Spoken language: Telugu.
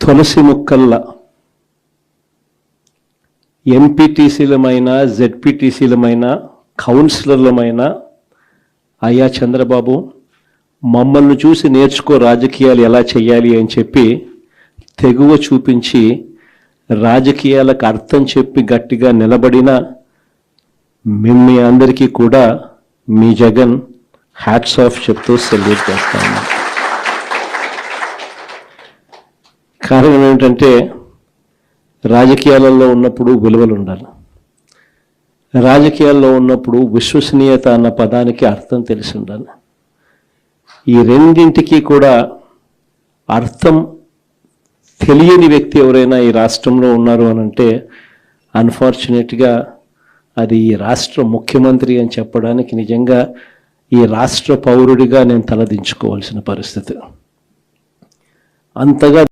తులసి ముక్కల్ల. ఎంపీటీసీలమైన జెడ్పీటీసీలమైన కౌన్సిలర్లమైన అయ్యా చంద్రబాబు మమ్మల్ని చూసి నేర్చుకో రాజకీయాలు ఎలా చేయాలి అని చెప్పి తెగువ చూపించి రాజకీయాలకు అర్థం చెప్పి గట్టిగా నిలబడిన మిమ్మీ అందరికీ కూడా మీ జగన్ హ్యాట్స్ ఆఫ్ చెప్తూ సెల్యూట్ చేస్తాను కారణం ఏమిటంటే రాజకీయాలలో ఉన్నప్పుడు విలువలు ఉండాలి. రాజకీయాల్లో ఉన్నప్పుడు విశ్వసనీయత అన్న పదానికి అర్థం తెలిసి ఉండాలి. ఈ రెండింటికి కూడా అర్థం తెలియని వ్యక్తి ఎవరైనా ఈ రాష్ట్రంలో ఉన్నారు అని అంటే అన్ఫార్చునేట్గా అది ఈ రాష్ట్ర ముఖ్యమంత్రి అని చెప్పడానికి నిజంగా ఈ రాష్ట్ర పౌరుడిగా నేను తలదించుకోవాల్సిన పరిస్థితి. అంతగా